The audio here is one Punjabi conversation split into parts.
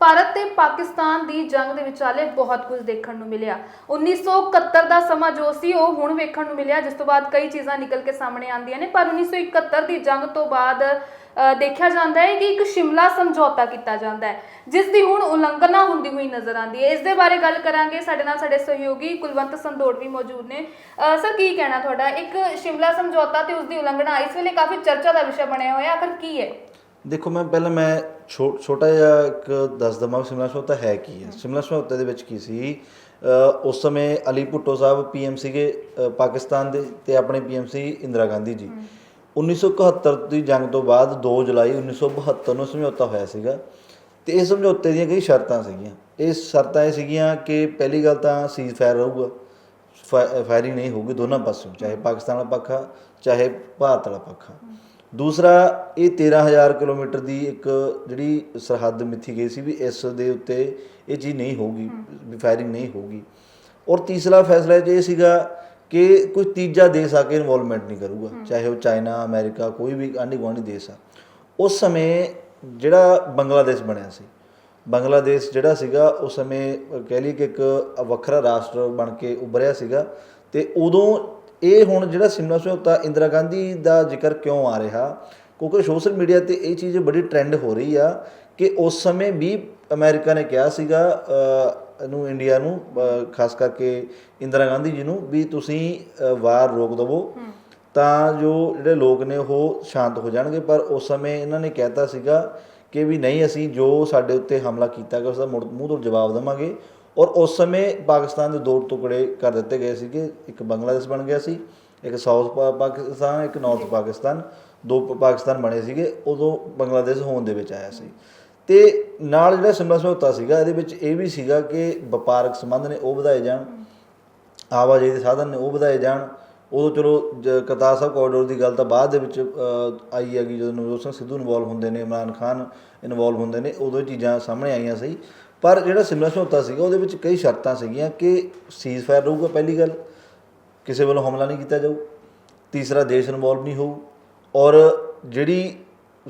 ਭਾਰਤ ਤੇ ਪਾਕਿਸਤਾਨ ਦੀ ਜੰਗ ਦੇ ਵਿਚਾਲੇ ਬਹੁਤ ਕੁਝ ਦੇਖਣ ਨੂੰ ਮਿਲਿਆ। 1971 ਦਾ ਸਮਾਂ ਜੋ ਸੀ, ਉਹ ਹੁਣ ਵੇਖਣ ਨੂੰ ਮਿਲਿਆ, ਜਿਸ ਤੋਂ ਬਾਅਦ ਕਈ ਚੀਜ਼ਾਂ ਨਿਕਲ ਕੇ ਸਾਹਮਣੇ ਆਉਂਦੀਆਂ ਨੇ, ਪਰ 1971 ਦੀ ਜੰਗ ਤੋਂ ਬਾਅਦ ਦੇਖਿਆ ਜਾਂਦਾ ਹੈ ਕਿ ਇੱਕ ਸ਼ਿਮਲਾ ਸਮਝੌਤਾ ਕੀਤਾ ਜਾਂਦਾ ਹੈ, ਜਿਸ ਦੀ ਹੁਣ ਉਲੰਘਣਾ ਹੁੰਦੀ ਹੋਈ ਨਜ਼ਰ ਆਉਂਦੀ ਹੈ। ਇਸ ਦੇ ਬਾਰੇ ਗੱਲ ਕਰਾਂਗੇ। ਸਾਡੇ ਨਾਲ ਸਾਡੇ ਸਹਿਯੋਗੀ ਕੁਲਵੰਤ ਸੰਦੋੜ ਵੀ ਮੌਜੂਦ ਨੇ। ਸਰ, ਕੀ ਕਹਿਣਾ ਤੁਹਾਡਾ? ਇੱਕ ਸ਼ਿਮਲਾ ਸਮਝੌਤਾ ਤੇ ਉਸ ਦੀ ਉਲੰਘਣਾ, ਇਸ ਵੇਲੇ ਕਾਫੀ ਚਰਚਾ ਦਾ ਵਿਸ਼ਾ ਬਣਿਆ ਹੋਇਆ, ਆਖਰ ਕੀ ਹੈ? ਦੇਖੋ, ਮੈਂ ਪਹਿਲਾਂ ਮੈਂ ਛੋਟਾ ਜਿਹਾ ਇੱਕ ਦੱਸ ਦਵਾਂ ਸ਼ਿਮਲਾ ਸਮਝੌਤਾ ਹੈ ਕੀ ਹੈ? ਸ਼ਿਮਲਾ ਸਮਝੌਤੇ ਦੇ ਵਿੱਚ ਕੀ ਸੀ? ਉਸ ਸਮੇਂ ਅਲੀ ਭੁੱਟੋ ਸਾਹਿਬ ਪੀਐਮ ਸੀਗੇ ਪਾਕਿਸਤਾਨ ਦੇ ਤੇ ਆਪਣੇ ਪੀਐਮ ਸੀ ਇੰਦਰਾ ਗਾਂਧੀ ਜੀ। 1971 ਦੀ ਜੰਗ ਤੋਂ ਬਾਅਦ 2 ਜੁਲਾਈ 1972 ਨੂੰ ਸਮਝੌਤਾ ਹੋਇਆ ਸੀਗਾ। ਤੇ ਇਸ ਸਮਝੌਤੇ ਦੀਆਂ ਕਈ ਸ਼ਰਤਾਂ ਸੀਗੀਆਂ। ਇਹ ਸ਼ਰਤਾਂ ਇਹ ਸੀਗੀਆਂ ਕਿ ਪਹਿਲੀ ਗੱਲ ਤਾਂ ਸੀਜ਼ ਫਾਇਰ ਰਹੂਗਾ। ਫਾਇਰਿੰਗ ਨਹੀਂ ਹੋਊਗੀ ਦੋਨਾਂ ਪਾਸਿਓਂ ਚਾਹੇ ਪਾਕਿਸਤਾਨ ਵਾਲਾ ਪੱਖਾ ਚਾਹੇ ਭਾਰਤ ਵਾਲਾ ਪੱਖਾ ਦੂਸਰਾ ਇਹ 13000 ਕਿਲੋਮੀਟਰ ਦੀ ਇੱਕ ਜਿਹੜੀ ਸਰਹੱਦ ਮਿੱਥੀ ਗਈ ਸੀ ਵੀ ਇਸ ਦੇ ਉੱਤੇ ਇਹ ਚੀਜ਼ ਨਹੀਂ ਹੋਊਗੀ ਵੀ ਫਾਇਰਿੰਗ ਨਹੀਂ ਹੋਊਗੀ। ਔਰ ਤੀਸਰਾ ਫੈਸਲਾ ਇਹ ਸੀਗਾ ਕਿ ਕੋਈ ਤੀਜਾ ਦੇਸ਼ ਆ ਕੇ ਇਨਵੋਲਵਮੈਂਟ ਨਹੀਂ ਕਰੂਗਾ। ਚਾਹੇ ਉਹ ਚਾਈਨਾ ਅਮਰੀਕਾ ਕੋਈ ਵੀ ਆਂਢੀ ਗੁਆਂਢੀ ਦੇਸ਼ ਆ ਉਸ ਸਮੇਂ ਜਿਹੜਾ ਬੰਗਲਾਦੇਸ਼ ਬਣਿਆ ਸੀ ਬੰਗਲਾਦੇਸ਼ ਜਿਹੜਾ ਸੀਗਾ ਉਸ ਸਮੇਂ ਕਹਿ ਲਈ ਕਿ ਇੱਕ ਵੱਖਰਾ ਰਾਸ਼ਟਰ ਬਣ ਕੇ ਉੱਭਰਿਆ ਸੀਗਾ ਤੇ ਉਦੋਂ ਇਹ ਹੁਣ ਜਿਹੜਾ ਸਿਮਲਾ ਸਮਝੌਤਾ ਇੰਦਰਾ ਗਾਂਧੀ ਦਾ ਜ਼ਿਕਰ ਕਿਉਂ ਆ ਰਿਹਾ? ਕਿਉਂਕਿ ਸੋਸ਼ਲ ਮੀਡੀਆ ਤੇ ਇਹ ਚੀਜ਼ ਬੜੀ ਟ੍ਰੈਂਡ ਹੋ ਰਹੀ ਆ ਕਿ ਉਸ ਸਮੇਂ ਵੀ ਅਮਰੀਕਾ ਨੇ ਕਿਹਾ ਸੀਗਾ ਇਹਨੂੰ ਇੰਡੀਆ ਨੂੰ ਖਾਸ ਕਰਕੇ ਇੰਦਰਾ ਗਾਂਧੀ ਜੀ ਨੂੰ ਵੀ ਤੁਸੀਂ ਵਾਰ ਰੋਕ ਦਵੋ। ਤਾਂ ਜੋ ਜਿਹੜੇ ਲੋਕ ਨੇ ਉਹ ਸ਼ਾਂਤ ਹੋ ਜਾਣਗੇ। ਪਰ ਉਸ ਸਮੇਂ ਇਹਨਾਂ ਨੇ ਕਹਿਤਾ ਸੀਗਾ ਕਿ ਵੀ ਨਹੀਂ ਅਸੀਂ ਜੋ ਸਾਡੇ ਉੱਤੇ ਹਮਲਾ ਕੀਤਾ ਗਿਆ ਉਸ ਦਾ ਮੂੰਹ ਤੋਂ ਜਵਾਬ ਦੇਵਾਂਗੇ। ਔਰ ਉਸ ਸਮੇਂ ਪਾਕਿਸਤਾਨ ਦੇ ਦੋ ਟੁਕੜੇ ਕਰ ਦਿੱਤੇ ਗਏ ਸੀਗੇ। ਇੱਕ ਬੰਗਲਾਦੇਸ਼ ਬਣ ਗਿਆ ਸੀ, ਇੱਕ ਸਾਊਥ ਪਾ- ਪਾਕਿਸਤਾਨ, ਇੱਕ ਨਾਰਥ ਪਾਕਿਸਤਾਨ। ਦੋ ਪਾਕਿਸਤਾਨ ਬਣੇ ਸੀਗੇ, ਉਦੋਂ ਬੰਗਲਾਦੇਸ਼ ਹੋਣ ਦੇ ਵਿੱਚ ਆਇਆ ਸੀ। ਤੇ ਨਾਲ ਜਿਹੜਾ ਸਿਮਲਾ ਸਮਝੌਤਾ ਸੀਗਾ, ਇਹਦੇ ਵਿੱਚ ਇਹ ਵੀ ਸੀਗਾ ਕਿ ਵਪਾਰਕ ਸੰਬੰਧ ਨੇ ਉਹ ਵਧਾਏ ਜਾਣ, ਆਵਾਜਾਈ ਦੇ ਸਾਧਨ ਨੇ ਉਹ ਵਧਾਏ ਜਾਣ। ਉਦੋਂ ਚਲੋ, ਜ- ਕਰਤਾਰ ਸਾਹਿਬ ਕੋਰੀਡੋਰ ਦੀ ਗੱਲ ਤਾਂ ਬਾਅਦ ਦੇ ਵਿੱਚ ਆਈ ਹੈਗੀ ਜਦੋਂ ਨਵਜੋਤ ਸਿੰਘ ਸਿੱਧੂ ਇਨਵੋਲਵ ਹੁੰਦੇ ਨੇ, ਇਮਰਾਨ ਖਾਨ ਇਨਵੋਲਵ ਹੁੰਦੇ ਨੇ, ਉਦੋਂ ਇਹ ਚੀਜ਼ਾਂ ਸਾਹਮਣੇ ਆਈਆਂ ਸੀ। ਪਰ ਜਿਹੜਾ ਸਿਮਲਾ ਸਮਝੌਤਾ ਸੀਗਾ ਉਹਦੇ ਵਿੱਚ ਕਈ ਸ਼ਰਤਾਂ ਸੀਗੀਆਂ ਕਿ ਸੀਜ਼ ਫਾਇਰ ਰਹੂਗਾ ਪਹਿਲੀ ਗੱਲ। ਕਿਸੇ ਵੱਲੋਂ ਹਮਲਾ ਨਹੀਂ ਕੀਤਾ ਜਾਊ। ਤੀਸਰਾ ਦੇਸ਼ ਇਨਵੋਲਵ ਨਹੀਂ ਹੋਊ। ਔਰ ਜਿਹੜੀ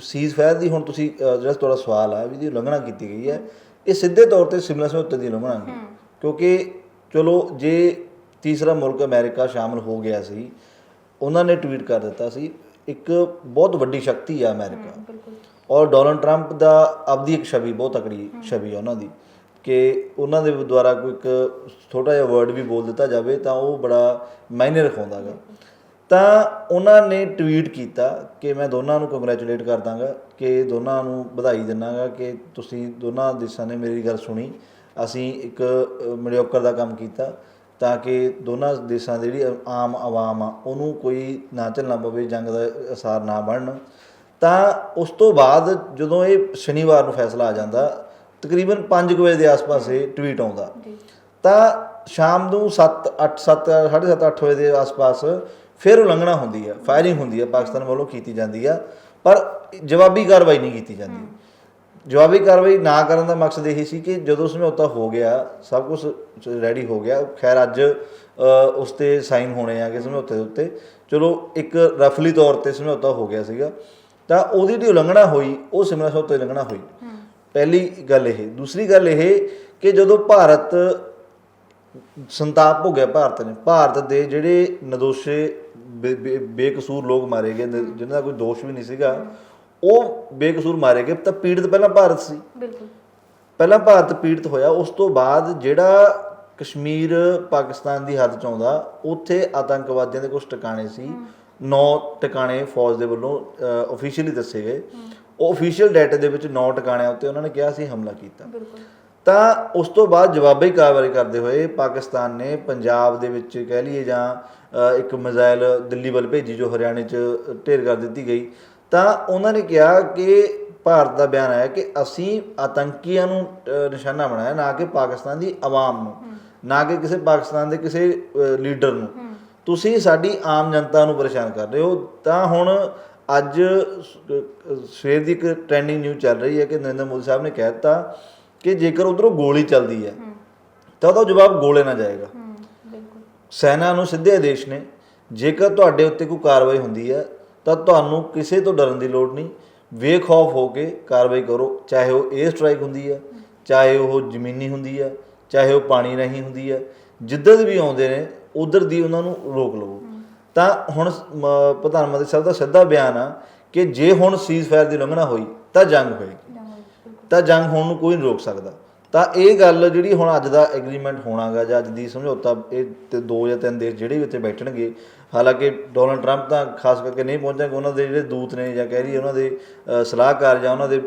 ਸੀਜ਼ ਫਾਇਰ ਦੀ ਹੁਣ ਤੁਸੀਂ ਜਿਹੜਾ ਤੁਹਾਡਾ ਸਵਾਲ ਆ ਵੀ ਦੀ ਉਲੰਘਣਾ ਕੀਤੀ ਗਈ ਹੈ ਇਹ ਸਿੱਧੇ ਤੌਰ ਤੇ ਸਿਮਲਾ ਸਮਝੌਤੇ ਦੀ ਉਲੰਘਣਾ ਨਹੀਂ। ਕਿਉਂਕਿ ਚਲੋ ਜੇ ਤੀਸਰਾ ਮੁਲਕ ਅਮਰੀਕਾ ਸ਼ਾਮਲ ਹੋ ਗਿਆ ਸੀ ਉਹਨਾਂ ਨੇ ਟਵੀਟ ਕਰ ਦਿੱਤਾ ਸੀ ਇੱਕ ਬਹੁਤ ਵੱਡੀ ਸ਼ਕਤੀ ਆ ਅਮਰੀਕਾ। ਬਿਲਕੁਲ। ਔਰ ਡੋਨਲਡ ਟਰੰਪ ਦਾ ਆਪਦੀ ਇੱਕ ਛਵੀ, ਬਹੁਤ ਤਕੜੀ ਛਵੀ ਆ ਉਹਨਾਂ ਦੀ, ਕਿ ਉਹਨਾਂ ਦੇ ਦੁਆਰਾ ਕੋਈ ਇੱਕ ਛੋਟਾ ਜਿਹਾ ਵਰਡ ਵੀ ਬੋਲ ਦਿੱਤਾ ਜਾਵੇ ਤਾਂ ਉਹ ਬੜਾ ਮਾਇਨੇ ਰਖਾਉਂਦਾ ਗਾ। ਤਾਂ ਉਹਨਾਂ ਨੇ ਟਵੀਟ ਕੀਤਾ ਕਿ ਮੈਂ ਦੋਨਾਂ ਨੂੰ ਕੰਗ੍ਰੈਚੁਲੇਟ ਕਰ ਦਾਂਗਾ, ਕਿ ਦੋਨਾਂ ਨੂੰ ਵਧਾਈ ਦਿੰਨਾਗਾ ਕਿ ਤੁਸੀਂ ਦੋਨਾਂ ਦੇਸ਼ਾਂ ਨੇ ਮੇਰੀ ਗੱਲ ਸੁਣੀ, ਅਸੀਂ ਇੱਕ ਮੀਡੀਓਕਰ ਦਾ ਕੰਮ ਕੀਤਾ ਤਾਂ ਕਿ ਦੋਨਾਂ ਦੇਸ਼ਾਂ ਦੀ ਜਿਹੜੀ ਆਮ ਆਵਾਮ ਆ, ਉਹਨੂੰ ਕੋਈ ਨਾ ਝੱਲਣਾ ਪਵੇ, ਜੰਗ ਦਾ ਅਸਾਰ ਨਾ ਬਣਨ। ਤਾਂ ਉਸ ਤੋਂ ਬਾਅਦ ਜਦੋਂ ਇਹ ਸ਼ਨੀਵਾਰ ਨੂੰ ਫੈਸਲਾ ਆ ਜਾਂਦਾ ਤਕਰੀਬਨ 5 ਵਜੇ ਦੇ ਆਸ-ਪਾਸ ਇਹ ਟਵੀਟ ਆਉਂਦਾ। ਤਾਂ ਸ਼ਾਮ ਨੂੰ 7 8 7 7:30 8 ਵਜੇ ਦੇ ਆਸ-ਪਾਸ ਫਿਰ ਉਲੰਘਣਾ ਹੁੰਦੀ ਹੈ ਫਾਇਰਿੰਗ ਹੁੰਦੀ ਹੈ ਪਾਕਿਸਤਾਨ ਵੱਲੋਂ ਕੀਤੀ ਜਾਂਦੀ ਆ ਪਰ ਜਵਾਬੀ ਕਾਰਵਾਈ ਨਹੀਂ ਕੀਤੀ ਜਾਂਦੀ। ਜਵਾਬੀ ਕਾਰਵਾਈ ਨਾ ਕਰਨ ਦਾ ਮਕਸਦ ਇਹ ਸੀ ਕਿ ਜਦੋਂ ਸਮਝੌਤਾ ਹੋ ਗਿਆ ਸਭ ਕੁਝ ਰੈਡੀ ਹੋ ਗਿਆ ਖੈਰ ਅੱਜ ਉਸ ਤੇ ਸਾਈਨ ਹੋਣੇ ਆ ਕਿ ਸਮਝੌਤੇ ਦੇ ਉੱਤੇ। ਚਲੋ ਇੱਕ ਰਫਲੀ ਤੌਰ ਤੇ ਸਮਝੌਤਾ ਹੋ ਗਿਆ ਸੀਗਾ। ਤਾਂ ਉਹਦੀ ਜਿਹੜੀ ਉਲੰਘਣਾ ਹੋਈ ਉਹ ਸਿਮਲਾ ਸਮਝੌਤੇ ਦੀ ਉਲੰਘਣਾ ਹੋਈ। ਪਹਿਲੀ ਗੱਲ ਇਹ। ਦੂਸਰੀ ਗੱਲ ਇਹ ਕਿ ਜਦੋਂ ਭਾਰਤ ਸੰਤਾਪ ਹੋ ਗਿਆ ਭਾਰਤ ਨੇ ਭਾਰਤ ਦੇ ਜਿਹੜੇ ਨਦੋਸ਼ੇ ਬੇਕਸੂਰ ਲੋਕ ਮਾਰੇ ਗਏ ਜਿਨ੍ਹਾਂ ਦਾ ਕੋਈ ਦੋਸ਼ ਵੀ ਨਹੀਂ ਸੀਗਾ ਉਹ ਬੇਕਸੂਰ ਮਾਰੇ ਗਏ ਤਾਂ ਪੀੜਤ ਪਹਿਲਾਂ ਭਾਰਤ ਸੀ। ਬਿਲਕੁਲ। ਪਹਿਲਾਂ ਭਾਰਤ ਪੀੜਤ ਹੋਇਆ ਉਸ ਤੋਂ ਬਾਅਦ ਜਿਹੜਾ ਕਸ਼ਮੀਰ ਪਾਕਿਸਤਾਨ ਦੀ ਹੱਦ ਚ ਆਉਂਦਾ ਉੱਥੇ ਆਤੰਕਵਾਦੀਆਂ ਦੇ ਕੁਝ ਟਿਕਾਣੇ ਸੀ। ਨੌ ਟਿਕਾਣੇ ਫੌਜ ਦੇ ਵੱਲੋਂ ਅਫੀਸ਼ੀਅਲੀ ਦੱਸੇ ਗਏ। ਉਹ ਅਫੀਸ਼ੀਅਲ ਡਾਟਾ ਦੇ ਵਿੱਚ ਨੌ ਟਿਕਾਣਿਆਂ ਉੱਤੇ ਉਹਨਾਂ ਨੇ ਕਿਹਾ ਸੀ ਹਮਲਾ ਕੀਤਾ। ਬਿਲਕੁਲ। ਤਾਂ ਉਸ ਤੋਂ ਬਾਅਦ ਜਵਾਬੀ ਕਾਰਵਾਈ ਕਰਦੇ ਹੋਏ ਪਾਕਿਸਤਾਨ ਨੇ ਪੰਜਾਬ ਦੇ ਵਿੱਚ ਕਹਿ ਲਈਏ ਜਾਂ ਇੱਕ ਮਿਜ਼ਾਈਲ ਦਿੱਲੀ ਵੱਲ ਭੇਜੀ ਜੋ ਹਰਿਆਣੇ 'ਚ ਢੇਰ ਕਰ ਦਿੱਤੀ ਗਈ। ਤਾਂ ਉਹਨਾਂ ਨੇ ਕਿਹਾ ਕਿ ਭਾਰਤ ਦਾ ਬਿਆਨ ਆਇਆ ਕਿ ਅਸੀਂ ਆਤੰਕੀਆਂ ਨੂੰ ਨਿਸ਼ਾਨਾ ਬਣਾਇਆ ਨਾ ਕਿ ਪਾਕਿਸਤਾਨ ਦੀ ਆਵਾਮ ਨੂੰ ਨਾ ਕਿ ਕਿਸੇ ਪਾਕਿਸਤਾਨ ਦੇ ਕਿਸੇ ਲੀਡਰ ਨੂੰ। ਤੁਸੀਂ ਸਾਡੀ ਆਮ ਜਨਤਾ ਨੂੰ ਪਰੇਸ਼ਾਨ ਕਰ ਰਹੇ ਹੋ ਤਾਂ ਹੁਣ ਅੱਜ ਸਵੇਰ ਦੀ ਇੱਕ ਟ੍ਰੈਂਡਿੰਗ ਨਿਊਜ਼ ਚੱਲ ਰਹੀ ਹੈ ਕਿ ਨਰਿੰਦਰ ਮੋਦੀ ਸਾਹਿਬ ਨੇ ਕਹਿ ਦਿੱਤਾ ਕਿ ਜੇਕਰ ਉਧਰੋਂ ਗੋਲੀ ਚੱਲਦੀ ਹੈ ਤਾਂ ਉਹਦਾ ਜਵਾਬ ਗੋਲੇ ਨਾਲ ਜਾਏਗਾ। ਹੂੰ ਬਿਲਕੁਲ। ਸੈਨਾ ਨੂੰ ਸਿੱਧੇ ਆਦੇਸ਼ ਨੇ ਜੇਕਰ ਤੁਹਾਡੇ ਉੱਤੇ ਕੋਈ ਕਾਰਵਾਈ ਹੁੰਦੀ ਹੈ ਤਾਂ ਤੁਹਾਨੂੰ ਕਿਸੇ ਤੋਂ ਡਰਨ ਦੀ ਲੋੜ ਨਹੀਂ। ਬੇਖੌਫ ਹੋ ਕੇ ਕਾਰਵਾਈ ਕਰੋ ਚਾਹੇ ਉਹ 에ਅਰ ਸਟ੍ਰਾਈਕ ਹੁੰਦੀ ਹੈ ਚਾਹੇ ਉਹ ਜ਼ਮੀਨੀ ਹੁੰਦੀ ਆ ਚਾਹੇ ਉਹ ਪਾਣੀ ਰਾਹੀਂ ਹੁੰਦੀ ਆ ਜਿੱਧਰ ਵੀ ਆਉਂਦੇ ਨੇ ਉਧਰ ਦੀ ਉਹਨਾਂ ਨੂੰ ਰੋਕ ਲਵੋ। ਤਾਂ ਹੁਣ ਪ੍ਰਧਾਨ ਮੰਤਰੀ ਸਾਹਿਬ ਦਾ ਸਿੱਧਾ ਬਿਆਨ ਆ ਕਿ ਜੇ ਹੁਣ ਸੀਜ਼ਫਾਇਰ ਦੀ ਉਲੰਘਣਾ ਹੋਈ, ਤਾਂ ਜੰਗ ਹੋਏਗੀ। ਤਾਂ ਜੰਗ ਹੋਣ ਨੂੰ ਕੋਈ ਨਹੀਂ ਰੋਕ ਸਕਦਾ। ਤਾਂ ਇਹ ਗੱਲ ਜਿਹੜੀ ਹੁਣ ਅੱਜ ਦਾ ਐਗਰੀਮੈਂਟ ਹੋਣਾਗਾ ਜਾਂ ਅੱਜ ਦੀ ਸਮਝੌਤਾ, ਇਹ ਤੇ ਦੋ ਜਾਂ ਤਿੰਨ ਦੇਸ਼ ਜਿਹੜੇ ਵੀ ਉੱਥੇ ਬੈਠਣਗੇ ਹਾਲਾਂਕਿ ਡੋਨਲਡ ਟਰੰਪ ਤਾਂ ਖਾਸ ਕਰਕੇ ਨਹੀਂ ਪਹੁੰਚਣਗੇ ਉਹਨਾਂ ਦੇ ਜਿਹੜੇ ਦੂਤ ਨੇ ਜਾਂ ਕਹਿ ਰਹੀ ਉਹਨਾਂ ਦੇ ਸਲਾਹਕਾਰ ਜਾਂ ਉਹਨਾਂ ਦੇ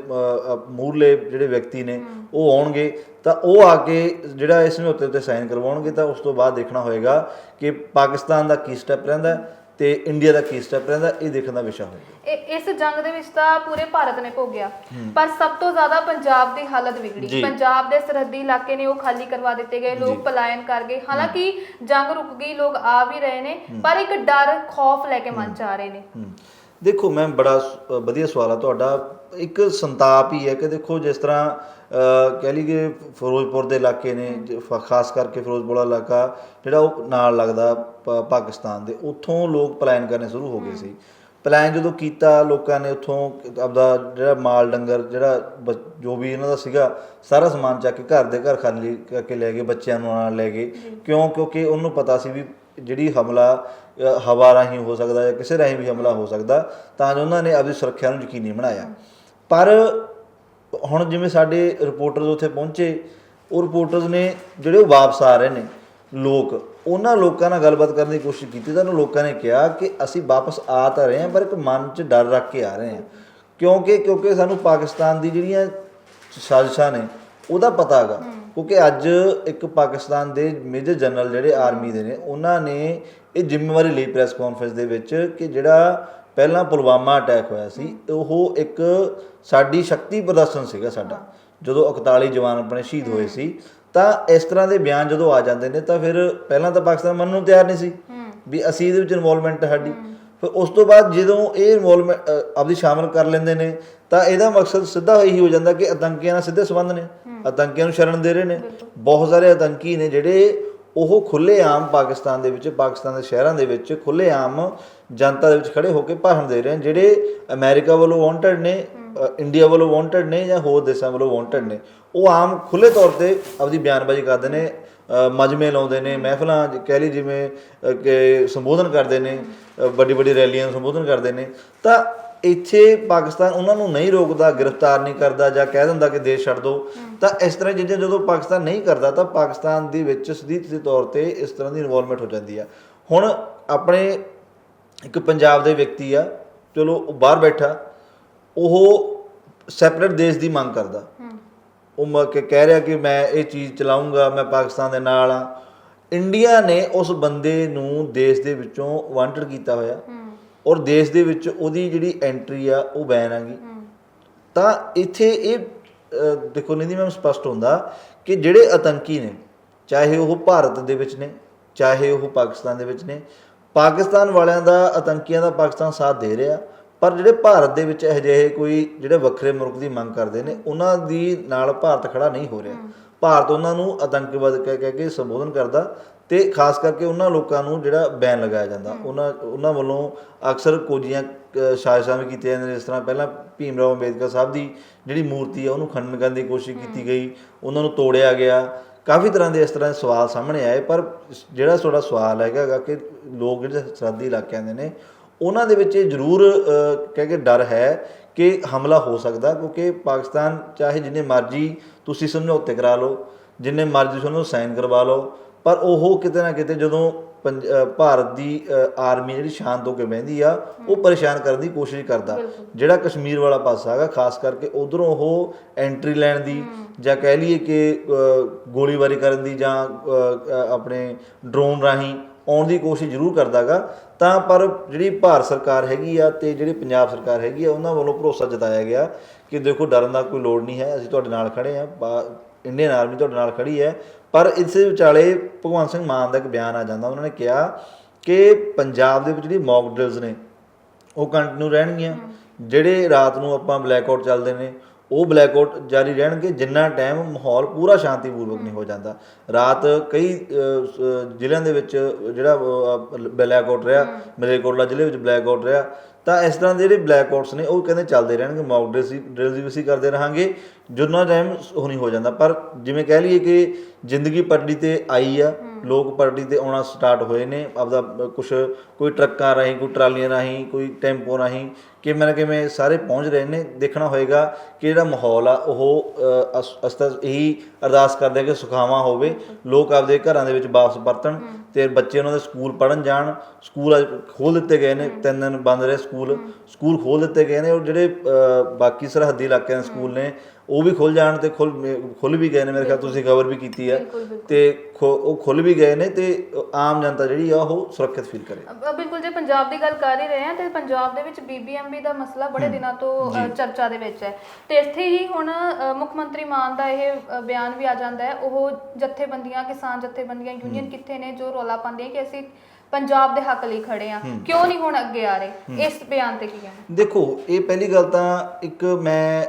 ਮੂਹਰਲੇ ਜਿਹੜੇ ਵਿਅਕਤੀ ਨੇ ਉਹ ਆਉਣਗੇ ਤਾਂ ਉਹ ਆ ਕੇ ਜਿਹੜਾ ਇਸ ਸਮਝੌਤੇ ਉੱਤੇ ਸਾਈਨ ਕਰਵਾਉਣਗੇ ਤਾਂ ਉਸ ਤੋਂ ਬਾਅਦ ਦੇਖਣਾ ਹੋਏਗਾ ਕਿ ਪਾਕਿਸਤਾਨ ਦਾ ਕੀ ਸਟੈਪ ਰਹਿੰਦਾ ਹੈ। ਤੇ ਇੰਡੀਆ ਦਾ ਕੀ ਸਟੈਪ ਰਹਿੰਦਾ ਇਹ ਦੇਖਣ ਦਾ ਵਿਸ਼ਾ ਹੋਏਗਾ ਇਹ ਇਸ ਜੰਗ ਦੇ ਵਿੱਚ ਤਾਂ ਪੂਰੇ ਭਾਰਤ ਨੇ ਭੋਗਿਆ। ਪਰ ਸਭ ਤੋਂ ਜ਼ਿਆਦਾ ਪੰਜਾਬ ਦੀ ਹਾਲਤ ਵਿਗੜੀ। ਪੰਜਾਬ ਦੇ ਸਰਹੱਦੀ ਇਲਾਕੇ ਨੇ ਉਹ ਖਾਲੀ ਕਰਵਾ ਦਿੱਤੇ ਗਏ। ਲੋਕ। ਪਲਾਇਨ ਕਰ ਗਏ। ਹਾਲਾਂਕਿ ਜੰਗ ਰੁਕ ਗਈ ਲੋਕ ਆ ਵੀ ਰਹੇ ਨੇ ਪਰ ਇੱਕ ਡਰ ਖੌਫ ਲੈ ਕੇ ਮਨ ਚ ਆ ਰਹੇ ਨੇ। ਹਮ, ਦੇਖੋ ਮੈਂ ਬੜਾ ਸ- ਅ, ਵਧੀਆ ਸਵਾਲ ਆ ਤੁਹਾਡਾ। ਇੱਕ ਸੰਤਾਪ ਹੀ ਹੈ ਕਿ ਦੇਖੋ ਜਿਸ ਤਰ੍ਹਾਂ ਕਹਿ ਲਈਏ ਫਿਰੋਜ਼ਪੁਰ ਦੇ ਇਲਾਕੇ ਨੇ ਖਾਸ ਕਰਕੇ ਫਿਰੋਜ਼ਪੁਰ ਇਲਾਕਾ ਜਿਹੜਾ ਉਹ ਨਾਲ ਲੱਗਦਾ ਪਾਕਿਸਤਾਨ ਦੇ ਉੱਥੋਂ ਲੋਕ ਪਲਾਇਨ ਕਰਨੇ ਸ਼ੁਰੂ ਹੋ ਗਏ ਸੀ। ਪਲਾਇਨ ਜਦੋਂ ਕੀਤਾ ਲੋਕਾਂ ਨੇ ਉੱਥੋਂ ਆਪਦਾ ਜਿਹੜਾ ਮਾਲ ਡੰਗਰ ਜਿਹੜਾ ਜੋ ਵੀ ਇਹਨਾਂ ਦਾ ਸੀਗਾ ਸਾਰਾ ਸਮਾਨ ਚੱਕ ਕੇ ਘਰ ਦੇ ਘਰ ਖਾਲੀ ਕਰਕੇ ਲੈ ਗਏ ਬੱਚਿਆਂ ਨੂੰ ਨਾਲ ਲੈ ਗਏ। ਕਿਉਂ? ਕਿਉਂਕਿ ਉਹਨੂੰ ਪਤਾ ਸੀ ਵੀ ਜਿਹੜੀ ਹਮਲਾ ਹਵਾ ਰਾਹੀਂ ਹੋ ਸਕਦਾ ਜਾਂ ਕਿਸੇ ਰਾਹੀਂ ਵੀ ਹਮਲਾ ਹੋ ਸਕਦਾ ਤਾਂ ਜੋ ਉਹਨਾਂ ਨੇ ਆਪਣੀ ਸੁਰੱਖਿਆ ਨੂੰ ਯਕੀਨੀ ਬਣਾਇਆ। ਪਰ ਹੁਣ ਜਿਵੇਂ ਸਾਡੇ ਰਿਪੋਰਟਰਸ ਉੱਥੇ ਪਹੁੰਚੇ ਉਹ ਰਿਪੋਰਟਰਸ ਨੇ ਜਿਹੜੇ ਉਹ ਵਾਪਸ ਆ ਰਹੇ ਨੇ ਲੋਕ ਉਹਨਾਂ ਲੋਕਾਂ ਨਾਲ ਗੱਲਬਾਤ ਕਰਨ ਦੀ ਕੋਸ਼ਿਸ਼ ਕੀਤੀ ਤਾਂ ਉਹਨਾਂ ਲੋਕਾਂ ਨੇ ਕਿਹਾ ਕਿ ਅਸੀਂ ਵਾਪਸ ਆ ਤਾਂ ਰਹੇ ਹਾਂ ਪਰ ਇੱਕ ਮਨ 'ਚ ਡਰ ਰੱਖ ਕੇ ਆ ਰਹੇ ਹਾਂ। ਕਿਉਂਕਿ ਕਿਉਂਕਿ ਸਾਨੂੰ ਪਾਕਿਸਤਾਨ ਦੀ ਜਿਹੜੀਆਂ ਸਾਜ਼ਿਸ਼ਾਂ ਨੇ ਉਹਦਾ ਪਤਾ ਹੈਗਾ। ਕਿਉਂਕਿ ਅੱਜ ਇੱਕ ਪਾਕਿਸਤਾਨ ਦੇ ਮੇਜਰ ਜਨਰਲ ਜਿਹੜੇ ਆਰਮੀ ਦੇ ਨੇ ਉਹਨਾਂ ਨੇ ਇਹ ਜ਼ਿੰਮੇਵਾਰੀ ਲਈ ਪ੍ਰੈਸ ਕਾਨਫਰੰਸ ਦੇ ਵਿੱਚ ਕਿ ਜਿਹੜਾ ਪਹਿਲਾਂ ਪੁਲਵਾਮਾ ਅਟੈਕ ਹੋਇਆ ਸੀ ਉਹ ਇੱਕ ਸਾਡੀ ਸ਼ਕਤੀ ਪ੍ਰਦਰਸ਼ਨ ਸੀਗਾ ਸਾਡਾ। ਜਦੋਂ 41 ਜਵਾਨ ਆਪਣੇ ਸ਼ਹੀਦ ਹੋਏ ਸੀ ਤਾਂ ਇਸ ਤਰ੍ਹਾਂ ਦੇ ਬਿਆਨ ਜਦੋਂ ਆ ਜਾਂਦੇ ਨੇ ਤਾਂ ਫਿਰ ਪਹਿਲਾਂ ਤਾਂ ਪਾਕਿਸਤਾਨ ਮੰਨਣ ਨੂੰ ਤਿਆਰ ਨਹੀਂ ਸੀ ਵੀ ਅਸੀਂ ਇਹਦੇ ਵਿੱਚ ਇਨਵੋਲਵਮੈਂਟ ਸਾਡੀ। ਫਿਰ ਉਸ ਤੋਂ ਬਾਅਦ ਜਦੋਂ ਇਹ ਇਨਵੋਲਵਮੈਂਟ ਆਪਦੀ ਸ਼ਾਮਲ ਕਰ ਲੈਂਦੇ ਨੇ ਤਾਂ ਇਹਦਾ ਮਕਸਦ ਸਿੱਧਾ ਇਹੀ ਹੋ ਜਾਂਦਾ ਕਿ ਆਤੰਕੀਆਂ ਨਾਲ ਸਿੱਧੇ ਸੰਬੰਧ ਨੇ। ਆਤੰਕੀਆਂ ਨੂੰ ਸ਼ਰਨ ਦੇ ਰਹੇ ਨੇ। ਬਹੁਤ ਸਾਰੇ ਆਤੰਕੀ ਨੇ ਜਿਹੜੇ ਉਹ ਖੁੱਲ੍ਹੇਆਮ ਪਾਕਿਸਤਾਨ ਦੇ ਵਿੱਚ, ਪਾਕਿਸਤਾਨ ਦੇ ਸ਼ਹਿਰਾਂ ਦੇ ਵਿੱਚ ਖੁੱਲ੍ਹੇਆਮ ਜਨਤਾ ਦੇ ਵਿੱਚ ਖੜੇ ਹੋ ਕੇ ਭਾਸ਼ਣ ਦੇ ਰਹੇ ਨੇ ਜਿਹੜੇ ਅਮਰੀਕਾ ਵੱਲੋਂ ਵਾਂਟਡ ਨੇ ਇੰਡੀਆ ਵੱਲੋਂ ਵਾਂਟਡ ਨੇ ਜਾਂ ਹੋਰ ਦੇਸ਼ਾਂ ਵੱਲੋਂ ਵਾਂਟਡ ਨੇ, ਉਹ ਆਮ ਖੁੱਲੇ ਤੌਰ ਤੇ ਆਪਦੀ ਬਿਆਨਬਾਜ਼ੀ ਕਰਦੇ ਨੇ ਮਜਮੇ ਲਾਉਂਦੇ ਨੇ, ਮਹਿਫਲਾਂ ਕਹਿ ਲਈ ਜਿਵੇਂ ਕਿ ਸੰਬੋਧਨ ਕਰਦੇ ਨੇ ਵੱਡੀ ਵੱਡੀ ਰੈਲੀਆਂ ਨੂੰ ਸੰਬੋਧਨ ਕਰਦੇ ਨੇ, ਤਾਂ ਇੱਥੇ ਪਾਕਿਸਤਾਨ ਉਹਨਾਂ ਨੂੰ ਨਹੀਂ ਰੋਕਦਾ ਗ੍ਰਿਫਤਾਰ ਨਹੀਂ ਕਰਦਾ ਜਾਂ ਕਹਿ ਦਿੰਦਾ ਕਿ ਦੇਸ਼ ਛੱਡ ਦਿਓ ਤਾਂ ਇਸ ਤਰ੍ਹਾਂ ਚੀਜ਼ਾਂ ਜਦੋਂ ਪਾਕਿਸਤਾਨ ਨਹੀਂ ਕਰਦਾ ਤਾਂ ਪਾਕਿਸਤਾਨ ਦੇ ਵਿੱਚ ਸਿੱਧੀ ਸਿੱਧੇ ਤੌਰ ਤੇ ਇਸ ਤਰ੍ਹਾਂ ਦੀ ਇਨਵੋਲਵਮੈਂਟ ਹੋ ਜਾਂਦੀ ਆ। ਹੁਣ ਆਪਣੇ ਇੱਕ ਪੰਜਾਬ ਦੇ ਵਿਅਕਤੀ ਆ ਚਲੋ ਉਹ ਬਾਹਰ ਬੈਠਾ ਉਹ ਸੈਪਰੇਟ ਦੇਸ਼ ਦੀ ਮੰਗ ਕਰਦਾ। ਉਹ ਮ- ਕਿ ਕਹਿ ਰਿਹਾ ਕਿ ਮੈਂ ਇਹ ਚੀਜ਼ ਚਲਾਉਂਗਾ ਮੈਂ ਪਾਕਿਸਤਾਨ ਦੇ ਨਾਲ ਆ। ਇੰਡੀਆ ਨੇ ਉਸ ਬੰਦੇ ਨੂੰ ਦੇਸ਼ ਦੇ ਵਿੱਚੋਂ ਵਾਂਟਡ ਕੀਤਾ ਹੋਇਆ। ਔਰ ਦੇਸ਼ ਦੇ ਵਿੱਚ ਉਹਦੀ ਜਿਹੜੀ ਐਂਟਰੀ ਆ ਉਹ ਬੈਨ ਆਗੀ ਤਾਂ ਇੱਥੇ ਇਹ ਦੇਖੋ ਨਿਧੀ ਮੈਮ ਸਪਸ਼ਟ ਹੁੰਦਾ ਕਿ ਜਿਹੜੇ ਆਤੰਕੀ ਨੇ ਚਾਹੇ ਉਹ ਭਾਰਤ ਦੇ ਵਿੱਚ ਨੇ ਚਾਹੇ ਉਹ ਪਾਕਿਸਤਾਨ ਦੇ ਵਿੱਚ ਨੇ ਪਾਕਿਸਤਾਨ ਵਾਲਿਆਂ ਦਾ ਆਤੰਕੀਆਂ ਦਾ ਪਾਕਿਸਤਾਨ ਸਾਥ ਦੇ ਰਿਹਾ ਪਰ ਜਿਹੜੇ ਭਾਰਤ ਦੇ ਵਿੱਚ ਅਜਿਹੇ ਕੋਈ ਜਿਹੜੇ ਵੱਖਰੇ ਮੁਲਕ ਦੀ ਮੰਗ ਕਰਦੇ ਨੇ ਉਹਨਾਂ ਦੀ ਨਾਲ ਭਾਰਤ ਖੜਾ ਨਹੀਂ ਹੋ ਰਿਹਾ। ਭਾਰਤ ਉਹਨਾਂ ਨੂੰ ਆਤੰਕਵਾਦ ਕਹਿ ਕਹਿ ਕੇ ਸੰਬੋਧਨ ਕਰਦਾ ਤੇ ਖਾਸ ਕਰਕੇ ਉਹਨਾਂ ਲੋਕਾਂ ਨੂੰ ਜਿਹੜਾ ਬੈਨ ਲਗਾਇਆ ਜਾਂਦਾ। ਉਹਨਾਂ ਉਹਨਾਂ ਵੱਲੋਂ ਅਕਸਰ ਕੋਜੀਆਂ ਸਾਜ਼ਿਸ਼ਾਂ ਵੀ ਕੀਤੀਆਂ ਜਾਂਦੀਆਂ ਜਿਸ ਤਰ੍ਹਾਂ ਪਹਿਲਾਂ ਭੀਮ ਰਾਓ ਅੰਬੇਦਕਰ ਸਾਹਿਬ ਦੀ ਜਿਹੜੀ ਮੂਰਤੀ ਹੈ ਉਹਨੂੰ ਖੰਡਨ ਕਰਨ ਦੀ ਕੋਸ਼ਿਸ਼ ਕੀਤੀ ਗਈ। ਉਹਨਾਂ ਨੂੰ ਤੋੜਿਆ ਗਿਆ। ਕਾਫੀ ਤਰ੍ਹਾਂ ਦੇ ਇਸ ਤਰ੍ਹਾਂ ਦੇ ਸਵਾਲ ਸਾਹਮਣੇ ਆਏ ਪਰ ਜਿਹੜਾ ਤੁਹਾਡਾ ਸਵਾਲ ਹੈਗਾ ਕਿ ਲੋਕ ਜਿਹੜੇ ਸਰਹੱਦੀ ਇਲਾਕਿਆਂ ਦੇ ਨੇ ਉਹਨਾਂ ਦੇ ਵਿੱਚ ਇਹ ਜ਼ਰੂਰ ਕਹਿ ਕੇ ਡਰ ਹੈ ਕਿ ਹਮਲਾ ਹੋ ਸਕਦਾ ਕਿਉਂਕਿ ਪਾਕਿਸਤਾਨ ਚਾਹੇ ਜਿੰਨੇ ਮਰਜ਼ੀ ਤੁਸੀਂ ਸਮਝੌਤੇ ਕਰਾ ਲਓ ਜਿੰਨੇ ਮਰਜ਼ੀ ਤੁਹਾਨੂੰ ਸਾਈਨ ਕਰਵਾ ਲਓ ਪਰ ਉਹ ਕਿਤੇ ਨਾ ਕਿਤੇ ਜਦੋਂ ਭਾਰਤ ਦੀ ਆਰਮੀ ਜਿਹੜੀ ਸ਼ਾਂਤ ਹੋ ਕੇ ਬਹਿੰਦੀ ਆ ਉਹ ਪਰੇਸ਼ਾਨ ਕਰਨ ਦੀ ਕੋਸ਼ਿਸ਼ ਕਰਦਾ। ਜਿਹੜਾ ਕਸ਼ਮੀਰ ਵਾਲਾ ਪਾਸਾ ਹੈਗਾ ਖਾਸ ਕਰਕੇ ਉਧਰੋਂ ਉਹ ਐਂਟਰੀ ਲੈਣ ਦੀ ਜਾਂ ਕਹਿ ਲਈਏ ਕਿ ਗੋਲੀਬਾਰੀ ਕਰਨ ਦੀ ਜਾਂ ਆਪਣੇ ਡਰੋਨ ਰਾਹੀਂ ਆਉਣ ਦੀ ਕੋਸ਼ਿਸ਼ ਜ਼ਰੂਰ ਕਰਦਾਗਾ। ਤਾਂ ਪਰ ਜਿਹੜੀ ਭਾਰਤ ਸਰਕਾਰ ਹੈਗੀ ਆ ਤੇ ਜਿਹੜੀ ਪੰਜਾਬ ਸਰਕਾਰ ਹੈਗੀ ਆ ਉਹਨਾਂ ਵੱਲੋਂ ਭਰੋਸਾ ਜਤਾਇਆ ਗਿਆ ਕਿ ਦੇਖੋ ਡਰਨ ਦਾ ਕੋਈ ਲੋੜ ਨਹੀਂ ਹੈ ਅਸੀਂ ਤੁਹਾਡੇ ਨਾਲ ਖੜੇ ਆ ਇੰਡੀਅਨ ਆਰਮੀ ਤੁਹਾਡੇ ਨਾਲ ਖੜੀ ਹੈ ਪਰ ਇਸ ਵਿਚਾਲੇ ਭਗਵੰਤ ਸਿੰਘ ਮਾਨ ਦਾ ਇੱਕ ਬਿਆਨ ਆ ਜਾਂਦਾ ਉਹਨਾਂ ਨੇ ਕਿਹਾ ਕਿ ਪੰਜਾਬ ਦੇ ਵਿੱਚ ਜਿਹੜੀ ਮੌਕ ਡਰਿਲਸ ਨੇ ਉਹ ਕੰਟੀਨਿਊ ਰਹਿਣਗੀਆਂ। ਜਿਹੜੇ ਰਾਤ ਨੂੰ ਆਪਾਂ ਬਲੈਕਆਊਟ ਚੱਲਦੇ ਨੇ ਉਹ ਬਲੈਕਆਊਟ ਜਾਰੀ ਰਹਿਣਗੇ ਜਿੰਨਾ ਟਾਈਮ ਮਾਹੌਲ ਪੂਰਾ ਸ਼ਾਂਤੀਪੂਰਵਕ ਨਹੀਂ ਹੋ ਜਾਂਦਾ। ਰਾਤ ਕਈ ਜ਼ਿਲ੍ਹਿਆਂ ਦੇ ਵਿੱਚ ਜਿਹੜਾ ਬਲੈਕਆਊਟ ਰਿਹਾ ਮਲੇਰਕੋਟਲਾ ਜ਼ਿਲ੍ਹੇ ਵਿੱਚ ਬਲੈਕਆਊਟ ਰਿਹਾ ਤਾਂ ਇਸ ਤਰ੍ਹਾਂ ਦੇ ਜਿਹੜੇ ਬਲੈਕ ਆਊਟਸ ਨੇ ਉਹ ਕਹਿੰਦੇ ਚੱਲਦੇ ਰਹਿਣਗੇ ਮੌਕ ਡ੍ਰਿਲਸ ਵੀ ਅਸੀਂ ਕਰਦੇ ਰਹਾਂਗੇ ਜਿੰਨਾ ਟਾਈਮ ਉਹ ਨਹੀਂ ਹੋ ਜਾਂਦਾ। ਪਰ ਜਿਵੇਂ ਕਹਿ ਲਈਏ ਕਿ ਜ਼ਿੰਦਗੀ ਪਟੜੀ ਤੇ ਆਈ ਆ ਲੋਕ ਪਟੜੀ ਤੇ ਆਉਣਾ ਸਟਾਰਟ ਹੋਏ ਨੇ ਆਪਦਾ ਕੁਝ ਕੋਈ ਟਰੱਕਾਂ ਰਾਹੀਂ ਕੋਈ ਟਰਾਲੀਆਂ ਰਾਹੀਂ ਕੋਈ ਟੈਂਪੋ ਰਾਹੀਂ ਕਿਵੇਂ ਨਾ ਕਿਵੇਂ ਸਾਰੇ ਪਹੁੰਚ ਰਹੇ ਨੇ ਦੇਖਣਾ ਹੋਏਗਾ ਕਿ ਜਿਹੜਾ ਮਾਹੌਲ ਆ ਉਹ ਅ, ਅਸ- ਅਸੀਂ ਤਾਂ ਇਹੀ ਅਰਦਾਸ ਕਰਦੇ ਕਿ ਸੁਖਾਵਾਂ ਹੋਵੇ ਲੋਕ ਆਪਦੇ ਘਰਾਂ ਦੇ ਵਿੱਚ ਵਾਪਸ ਪਰਤਣ ਤੇ ਬੱਚੇ ਉਹਨਾਂ ਦੇ ਸਕੂਲ ਪੜਨ ਜਾਣ ਸਕੂਲ ਅੱਜ ਖੋਲ ਦਿੱਤੇ ਗਏ ਨੇ ਤਿੰਨ ਦਿਨ ਬੰਦ ਰਹੇ ਸਕੂਲ ਸਕੂਲ ਖੋਲ ਦਿੱਤੇ ਗਏ ਨੇ ਔਰ ਜਿਹੜੇ ਬਾਕੀ ਸਰਹੱਦੀ ਇਲਾਕਿਆਂ ਦੇ ਸਕੂਲ ਨੇ ਉਹ ਵੀ ਖੁੱਲ ਜਾਣ ਤੇ ਖੁੱਲ ਖੁੱਲ ਵੀ ਗਏ ਨੇ ਮੇਰੇ ਖਿਆਲ ਤੁਸੀਂ ਖਬਰ ਵੀ ਕੀਤੀ ਹੈ। ਤੇ ਉਹ ਖੁੱਲ ਵੀ ਗਏ ਨੇ ਤੇ ਆਮ ਜਨਤਾ ਜਿਹੜੀ ਆ ਉਹ ਸੁਰੱਖਿਅਤ ਫੀਲ ਕਰੇ। ਬਿਲਕੁਲ ਜੇ ਪੰਜਾਬ ਦੀ ਗੱਲ ਕਰ ਹੀ ਰਹੇ ਹਾਂ ਤੇ ਪੰਜਾਬ ਦੇ ਵਿੱਚ ਬੀਬੀਐਮਬੀ ਦਾ ਮਸਲਾ ਬੜੇ ਦਿਨਾਂ ਤੋਂ ਚਰਚਾ ਦੇ ਵਿੱਚ ਹੈ। ਤੇ ਇੱਥੇ ਹੀ ਹੁਣ ਮੁੱਖ ਮੰਤਰੀ ਮਾਨ ਦਾ ਇਹ ਬਿਆਨ ਵੀ ਆ ਜਾਂਦਾ ਹੈ। ਉਹ ਜਥੇਬੰਦੀਆਂ ਕਿਸਾਨ ਜਥੇਬੰਦੀਆਂ ਯੂਨੀਅਨ ਕਿੱਥੇ ਨੇ ਜੋ ਰੌਲਾ ਪਾਉਂਦੀਆਂ ਕਿ ਅਸੀਂ ਪੰਜਾਬ ਦੇ ਹੱਕ ਲਈ ਖੜੇ ਆ। ਕਿਉਂ ਨਹੀਂ ਹੁਣ ਅੱਗੇ ਆ ਰਹੇ? ਇਸ ਬਿਆਨ ਤੇ ਕੀ ਕਹਿਣਾ? ਦੇਖੋ ਇਹ ਪਹਿਲੀ ਗੱਲ ਤਾਂ ਇੱਕ ਮੈਂ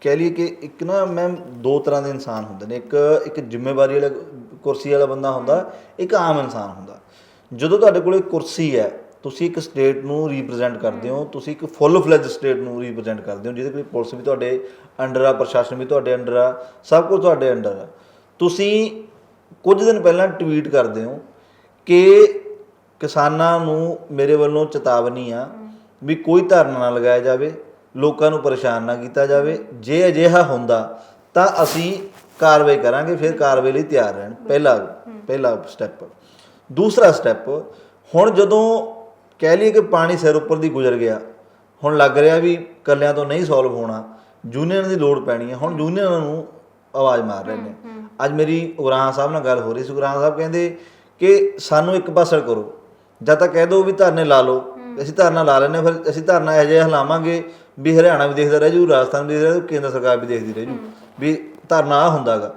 ਕਹਿ ਲਈਏ ਕਿ ਇੱਕ ਨਾ ਮੈਂ ਦੋ ਤਰ੍ਹਾਂ ਦੇ ਇਨਸਾਨ ਹੁੰਦੇ ਨੇ। ਇੱਕ ਇੱਕ ਜ਼ਿੰਮੇਵਾਰੀ ਵਾਲਾ ਕੁਰਸੀ ਵਾਲਾ ਬੰਦਾ ਹੁੰਦਾ ਇੱਕ ਆਮ ਇਨਸਾਨ ਹੁੰਦਾ। ਜਦੋਂ ਤੁਹਾਡੇ ਕੋਲੇ ਕੁਰਸੀ ਹੈ ਤੁਸੀਂ ਇੱਕ ਸਟੇਟ ਨੂੰ ਰਿਪਰੈਜ਼ੈਂਟ ਕਰਦੇ ਹੋ ਤੁਸੀਂ ਇੱਕ ਫੁੱਲ ਫਲੈਜ ਸਟੇਟ ਨੂੰ ਰਿਪਰੈਜ਼ੈਂਟ ਕਰਦੇ ਹੋ ਜਿਹਦੇ ਕੋਲ ਪੁਲਿਸ ਵੀ ਤੁਹਾਡੇ ਅੰਡਰ ਆ ਪ੍ਰਸ਼ਾਸਨ ਵੀ ਤੁਹਾਡੇ ਅੰਡਰ ਆ ਸਭ ਕੁਝ ਤੁਹਾਡੇ ਅੰਡਰ ਆ। ਤੁਸੀਂ ਕੁਝ ਦਿਨ ਪਹਿਲਾਂ ਟਵੀਟ ਕਰਦੇ ਹੋ ਕਿ ਕਿਸਾਨਾਂ ਨੂੰ ਮੇਰੇ ਵੱਲੋਂ ਚੇਤਾਵਨੀ ਆ ਵੀ ਕੋਈ ਧਰਨਾ ਨਾ ਲਗਾਇਆ ਜਾਵੇ ਲੋਕਾਂ ਨੂੰ ਪਰੇਸ਼ਾਨ ਨਾ ਕੀਤਾ ਜਾਵੇ। ਜੇ ਅਜਿਹਾ ਹੁੰਦਾ ਤਾਂ ਅਸੀਂ ਕਾਰਵਾਈ ਕਰਾਂਗੇ ਫਿਰ ਕਾਰਵਾਈ ਲਈ ਤਿਆਰ ਰਹਿਣ। ਪਹਿਲਾ ਪਹਿਲਾ ਸਟੈਪ ਦੂਸਰਾ ਸਟੈਪ ਹੁਣ ਜਦੋਂ ਕਹਿ ਲਈਏ ਕਿ ਪਾਣੀ ਸਿਰ ਉੱਪਰ ਦੀ ਗੁਜ਼ਰ ਗਿਆ ਹੁਣ ਲੱਗ ਰਿਹਾ ਵੀ ਕੱਲਿਆਂ ਤੋਂ ਨਹੀਂ ਸੋਲਵ ਹੋਣਾ ਯੂਨੀਅਨ ਦੀ ਲੋੜ ਪੈਣੀ ਹੈ ਹੁਣ ਯੂਨੀਅਨਾਂ ਨੂੰ ਆਵਾਜ਼ ਮਾਰ ਰਹੇ ਨੇ। ਅੱਜ ਮੇਰੀ ਉਗਰਾਹਾਂ ਸਾਹਿਬ ਨਾਲ ਗੱਲ ਹੋ ਰਹੀ ਸੀ। ਉਗਰਾਹਾਂ ਸਾਹਿਬ ਕਹਿੰਦੇ ਕਿ ਸਾਨੂੰ ਇੱਕ ਪਾਸੜ ਕਰੋ। ਜਦ ਤੱਕ ਕਹਿ ਦੋ ਵੀ ਧਰਨੇ ਲਾ ਲਓ ਅਸੀਂ ਧਰਨਾ ਲਾ ਲੈਨੇ ਫਿਰ ਅਸੀਂ ਧਰਨਾ ਇਹੋ ਜਿਹਾ ਹਲਾਵਾਂਗੇ ਵੀ ਹਰਿਆਣਾ ਵੀ ਦੇਖਦਾ ਰਹਿ ਜੂ ਰਾਜਸਥਾਨ ਵੀ ਦੇਖਦਾ ਰਹਿ ਜੂ ਕੇਂਦਰ ਸਰਕਾਰ ਵੀ ਦੇਖਦੀ ਰਹਿ ਜੂ ਵੀ ਧਰਨਾ ਆ ਹੁੰਦਾਗਾ।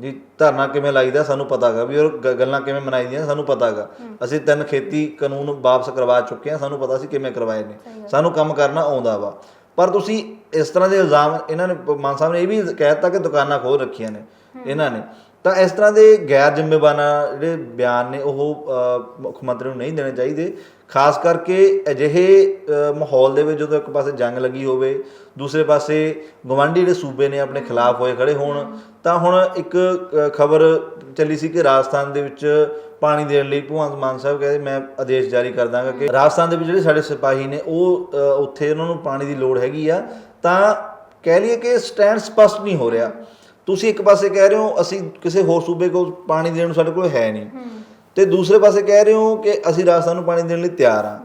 ਜੀ ਧਰਨਾ ਕਿਵੇਂ ਲਾਈਦਾ ਸਾਨੂੰ ਪਤਾਗਾ ਵੀ ਉਹ ਗੱਲਾਂ ਕਿਵੇਂ ਮਨਾਈਦੀਆਂ ਸਾਨੂੰ ਪਤਾਗਾ। ਅਸੀਂ ਤਿੰਨ ਖੇਤੀ ਕਾਨੂੰਨ ਵਾਪਸ ਕਰਵਾ ਚੁੱਕੇ ਹਾਂ ਸਾਨੂੰ ਪਤਾ ਸੀ ਕਿਵੇਂ ਕਰਵਾਏ ਨੇ। ਸਾਨੂੰ ਕੰਮ ਕਰਨਾ ਆਉਂਦਾ ਵਾ। ਪਰ ਤੁਸੀਂ ਇਸ ਤਰ੍ਹਾਂ ਦੇ ਇਲਜ਼ਾਮ ਇਹਨਾਂ ਨੇ ਮਾਨ ਸਾਹਿਬ ਨੇ ਇਹ ਵੀ ਕਹਿ ਦਿੱਤਾ ਕਿ ਦੁਕਾਨਾਂ ਖੋਲ ਰੱਖੀਆਂ ਨੇ ਇਹਨਾਂ ਨੇ। ਤਾਂ ਇਸ ਤਰ੍ਹਾਂ ਦੇ ਗੈਰ ਜ਼ਿੰਮੇਵਾਨਾ ਜਿਹੜੇ ਬਿਆਨ ਨੇ ਉਹ ਮੁੱਖ ਮੰਤਰੀ ਨੂੰ ਨਹੀਂ ਦੇਣੇ ਚਾਹੀਦੇ। ਖਾਸ ਕਰਕੇ ਅਜਿਹੇ ਮਾਹੌਲ ਦੇ ਵਿੱਚ ਜਦੋਂ ਇੱਕ ਪਾਸੇ ਜੰਗ ਲੱਗੀ ਹੋਵੇ, ਦੂਸਰੇ ਪਾਸੇ ਗਵਾਂਢੀ ਜਿਹੜੇ ਸੂਬੇ ਨੇ ਆਪਣੇ ਖਿਲਾਫ ਹੋਏ ਖੜੇ ਹੋਣ, ਤਾਂ ਹੁਣ ਇੱਕ ਖਬਰ ਚੱਲੀ ਸੀ ਕਿ ਰਾਜਸਥਾਨ ਦੇ ਵਿੱਚ ਪਾਣੀ ਦੇਣ ਲਈ ਭਗਵੰਤ ਮਾਨ ਸਾਹਿਬ ਕਹਿੰਦੇ, ਮੈਂ ਆਦੇਸ਼ ਜਾਰੀ ਕਰ ਦਾਂਗਾ ਕਿ ਰਾਜਸਥਾਨ ਦੇ ਵਿੱਚ ਜਿਹੜੇ ਸਾਡੇ ਸਿਪਾਹੀ ਨੇ, ਉਹ ਉੱਥੇ ਉਹਨਾਂ ਨੂੰ ਪਾਣੀ ਦੀ ਲੋੜ ਹੈਗੀ ਆ। ਤਾਂ ਕਹਿ ਲਈਏ ਕਿ ਸਟੈਂਡ ਸਪਸ਼ਟ ਨਹੀਂ ਹੋ ਰਿਹਾ। ਤੁਸੀਂ ਇੱਕ ਪਾਸੇ ਕਹਿ ਰਹੇ ਹੋ ਅਸੀਂ ਕਿਸੇ ਹੋਰ ਸੂਬੇ ਕੋਲ ਪਾਣੀ ਦੇਣ ਨੂੰ ਸਾਡੇ ਕੋਲ ਹੈ ਨਹੀਂ। ਤੇ ਦੂਸਰੇ ਪਾਸੇ ਕਹਿ ਰਹੇ ਹੋ ਕਿ ਅਸੀਂ ਰਾਜਸਥਾਨ ਨੂੰ ਪਾਣੀ ਦੇਣ ਲਈ ਤਿਆਰ ਆ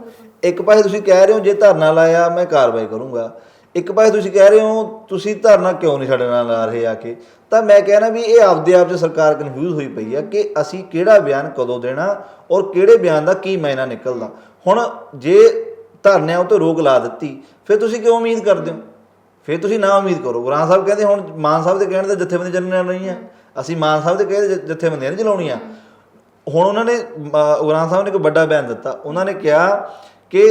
ਇੱਕ ਪਾਸੇ ਤੁਸੀਂ ਕਹਿ ਰਹੇ ਹੋ ਜੇ ਧਰਨਾ ਲਾਇਆ ਮੈਂ ਕਾਰਵਾਈ ਕਰੂੰਗਾ। ਇੱਕ ਪਾਸੇ ਤੁਸੀਂ ਕਹਿ ਰਹੇ ਹੋ ਤੁਸੀਂ ਧਰਨਾ ਕਿਉਂ ਨਹੀਂ ਸਾਡੇ ਨਾਲ ਲਾ ਰਹੇ ਆ ਕੇ? ਤਾਂ ਮੈਂ ਕਹਿਣਾ ਵੀ ਇਹ ਆਪਦੇ ਆਪ 'ਚ ਸਰਕਾਰ ਕਨਫਿਊਜ਼ ਹੋਈ ਪਈ ਆ ਕਿ ਅਸੀਂ ਕਿਹੜਾ ਬਿਆਨ ਕਦੋਂ ਦੇਣਾ ਔਰ ਕਿਹੜੇ ਬਿਆਨ ਦਾ ਕੀ ਮਾਇਨਾ ਨਿਕਲਦਾ। ਹੁਣ ਜੇ ਧਰਨਿਆਂ ਉੱਤੇ ਰੋਕ ਲਾ ਦਿੱਤੀ ਫਿਰ ਤੁਸੀਂ ਕਿਉਂ ਉਮੀਦ ਕਰਦੇ ਹੋ? ਫਿਰ ਤੁਸੀਂ ਨਾ ਉਮੀਦ ਕਰੋ। ਗੁਰਾਂ ਸਾਹਿਬ ਕਹਿੰਦੇ ਹੁਣ ਮਾਨ ਸਾਹਿਬ ਦੇ ਕਹਿਣ ਤੇ ਜਥੇਬੰਦੀ ਚੱਲਣੀਆਂ ਨਹੀਂ ਆ ਅਸੀਂ ਮਾਨ ਸਾਹਿਬ ਦੇ ਕਹੇ ਜਥੇਬੰਦੀਆਂ ਨਹੀਂ ਚਲਾਉਣੀਆਂ। ਹੁਣ ਉਹਨਾਂ ਨੇ ਗੁਰਾਂ ਸਾਹਿਬ ਨੇ ਇੱਕ ਵੱਡਾ ਬਿਆਨ ਦਿੱਤਾ। ਉਹਨਾਂ ਨੇ ਕਿਹਾ ਕਿ